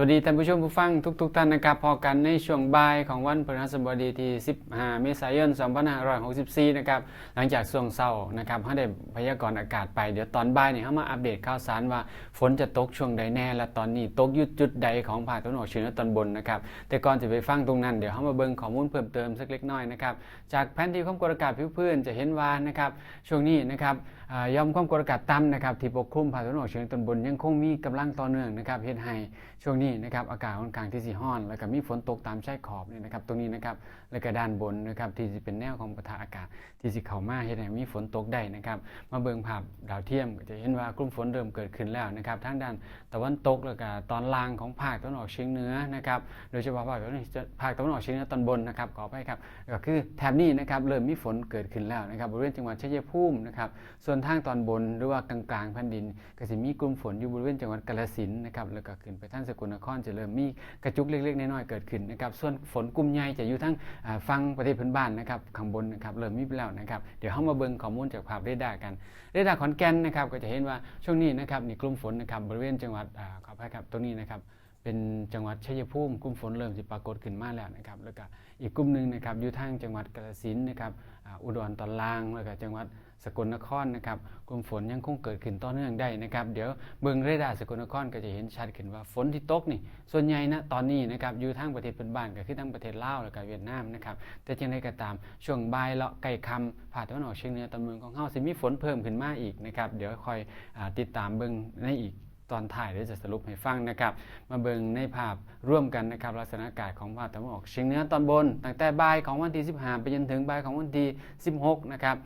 สวัสดีท่านผู้ชมผู้ฟังทุกๆท่านนะครับพอกันในช่วงบ่ายของวันพฤหัสบดีที่ 15 เมษายน 2564 นะครับหลังจากช่วงเช้านะครับเขาได้พยากรณ์อากาศไปเดี๋ยวตอนบ่ายเนี่ยเขามาอัปเดตข่าวสารว่าฝนจะตกช่วงใดแน่ และตอนนี้ตกยุดจุดใดของภาคตะวันออกเฉียงเหนือตอนบนนะครับแต่ก่อนจะไปฟังตรงนั้นเดี๋ยวเขามาเบิ่งข้อมูลเพิ่มเติมสักเล็กน้อยนะครับจากแผนที่ความกดอากาศผิวพื้นจะเห็นว่านะครับช่วงนี้นะครับอ่ายอมความกดอากาศต่ำนะครับที่ปกคลุมภาคตะวันออกเฉียงเหนือตอนบนยังคงมีกำลังต่อเนื่องนะครับเฮ็ดให้ช่วงนี้นะครับอากาศค่อนข้างที่สีห้อน แล้วก็มีฝนตกตามชายขอบเนี่ยนะครับตรงนี้นะครับแล้วก็ด้านบนนะครับที่จะเป็นแนวของปะทะอากาศ ที่สิเข้ามาเฮ็ดให้มีฝนตกได้นะครับมาเบิ่งภาพดาวเทียมก็จะเห็นว่ากลุ่มฝนเริ่มเกิดขึ้นแล้วนะครับทั้งด้านตะวันตกแล้วก็ตอนล่างของภาคตะวันออกเฉียงเหนือนะครับโดยเฉพาะภาคตะวันออกภาคตะวันออกเฉียงเหนือตอนบนนะครับขอไปครับก็คือแถบนี้นะครับเริ่มมีฝนเกิดขึ้นแล้วนะครับบริเวณจังหวัดชัยภูมินะครับส่วนทางตอนบนหรือว่ากลางๆแผ่นดิน ก็จะมีกลุ่มฝนอยู่บริเวณจังหวัดกาฬสินธุ์นะครับแล้วก็ขึ้นไปทางสกลนครจะเริ่มมีกระจุกเล็กๆน้อยๆเกิดขึ้นนะครับส่วนฝนกลุ่มใหญ่จะอยู่ทั้งฟังประเทศเพื่อนบ้านนะครับข้างบนนะครับเริ่มมีไปแล้วนะครับเดี๋ยวเข้ามาเบิ่งข้อมูลจากภาพเรดาร์กันเรดาร์ขอนแก่นนะครับก็จะเห็นว่าช่วงนี้นะครับนี่กลุ่มฝนนะครับบริเวณจังหวัดขออภัยครับตรงนี้นะครับ เป็นจังหวัดชัยภูมิกลุ่มฝนเริ่มจะปรากฏขึ้นมาแล้วนะครับแล้วก็อีกกลุ่มหนึ่งนะครับอยู่ทางจังหวัดกาฬสินธุ์นะครับอุดรตอนล่างแล้วก็จังหวัดสกลนครนะครับกลุ่มฝนยังคงเกิดขึ้นต่อเนื่องได้นะครับ เดี๋ยวเบิ่งเรดาร์สกลนครก็จะเห็นชัดขึ้นว่าฝนที่ตกนี่ ส่วนใหญ่นะตอนนี้นะครับอยู่ทางประเทศเพื่อนบ้านก็คือทางประเทศลาวแล้วก็เวียดนามนะครับแต่จังไดก็ตามช่วงบ่ายเลาะไก่คำภาตะวันออกเฉียงเหนือตอนเมืองของเฮาสิมีฝนเพิ่มขึ้นมาอีกนะครับเดี๋ยวคอยอติดตามเบิ่งในอีก ตอนถ่ายเดี๋ยวจะสรุปให้ฟังนะครับ มาเบิ่งในภาพร่วมกันนะครับลักษณะอากาศของภาคตะวันออกเฉียงเหนือตอนบนตั้งแต่บ่ายของวันที่ 15 ไปจนถึงบ่ายของวันที่ 16 นะครับ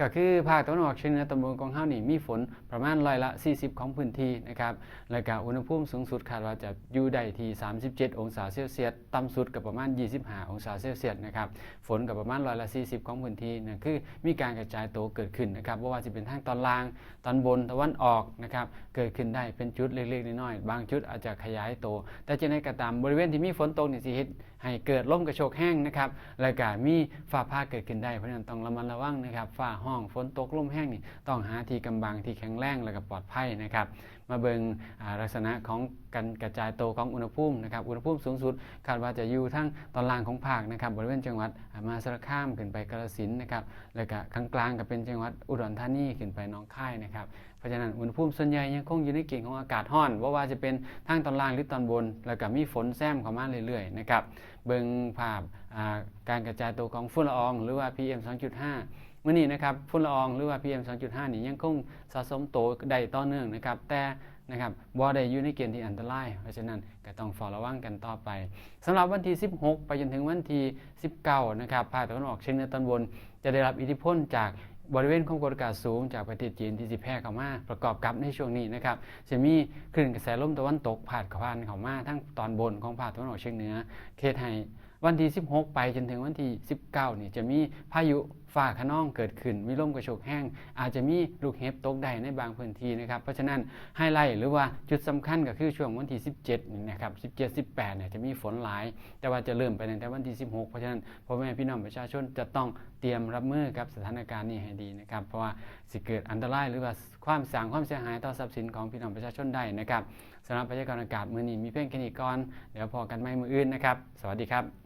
ก็คือภาคตะวันออกเฉียงเหนือตอนบนของเฮานี่มีฝนประมาณร้อยละ 40 ของพื้นที่นะครับ แล้วก็อุณหภูมิสูงสุดคาดว่าจะอยู่ได้ที่ 37 องศาเซลเซียส ต่ำสุดกับประมาณ 25 องศาเซลเซียสนะครับ ฝนกับประมาณร้อยละ 40 ของพื้นที่นั่นคือมีการกระจายตัวเกิดขึ้นนะครับว่าว่าจะเป็นทางตอนล่าง ตอนบน ตะวันออกนะครับ เกิดขึ้นได้เป็นจุดเล็กๆน้อยๆ บางจุดอาจจะขยายตัว แต่จะในกระตามบริเวณที่มีฝนตกนี่สิเฮ็ด ให้เกิดลมกระโชกแห้งนะครับแล้วก็มีฟ้าผ่าเกิดขึ้นได้เพราะฉะนั้นต้องระมัดระวังนะครับฟ้าห้องฝนตกลมแห้งนี่ต้องหาที่กำบังที่แข็งแรงแล้วก็ปลอดภัยนะครับ มาเบิงอ่าลักษณะของการกระจายตัวของอุณหภูมินะครับอุณหภูมิสูงสุดคาดว่าจะอยู่ทั้งตอนล่างของภาคนะครับบริเวณจังหวัดมาสารคามขึ้นไปกาฬสินนะครับแล้วก็ข้างกลางก็เป็นจังหวัดอุดรธานีขึ้นไปน้องค่ายนะครับเพราะฉะนั้นอุณหภูมิส่วนใหญ่ยังคงอยู่ในเกณฑ์ของอากาศร้อนว่าว่าจะเป็นทางตอนล่างหรือตอนบน แล้วก็มีฝนแซมเข้ามาเรื่อยๆนะครับเบิงภาพการกระจายตัวของฝุ่นละออง หรือว่า PM 2.5 มื่อนี้นะครับฝุ่นละอองหรือว่า PM 2.5 นี่ยังคงสะสมโตได้ต่อเนื่องนะครับแต่ นะครับบ่ได้อยู่ในเกณฑ์ที่อันตราย เพราะฉะนั้นก็ต้องเฝ้าระวังกันต่อไปสำหรับวันที่ 16 ไปจนถึงวันที่ 19 นะครับภาคตะวันออกเฉียงเหนือตอนบน จะได้รับอิทธิพลจากบริเวณความกดอากาศสูงจากประเทศจีนที่สิแพร่เข้ามาประกอบกับในช่วงนี้นะครับจะมีคลื่นกระแสลมตะวันตกผ่านเข้าผ่านเข้ามาทั้งตอนบนของภาคตะวันออกเฉียงเหนือเขตให้วันที่ 16 ไปจนถึงวันที่ 19นี่จะมีพายุฝ่าขนองเกิดขึ้น มีลมกระโชกแห้ง อาจจะมีลูกเห็บตกได้ในบางพื้นที่นะครับ เพราะฉะนั้นไฮไลท์หรือว่าจุดสำคัญก็คือช่วงวันที่ 17นี่นะครับ17 18เนี่ยจะมีฝนหลาย แต่ว่าจะเริ่มไปตั้งแต่วันที่ 16 เพราะฉะนั้นพ่อแม่พี่น้องประชาชนจะต้องเตรียมรับมือกับสถานการณ์นี้ให้ดีนะครับ เพราะว่าสิเกิดอันตรายหรือว่าความเสางความเสียหายต่อทรัพย์สินของพี่น้องประชาชนได้นะครับสำหรับพยากรณ์อากาศมื้อนี้มีเพียงแค่นี้ก่อนเดี๋ยวพอกันใหม่มืออื่นนะครับ สวัสดีครับ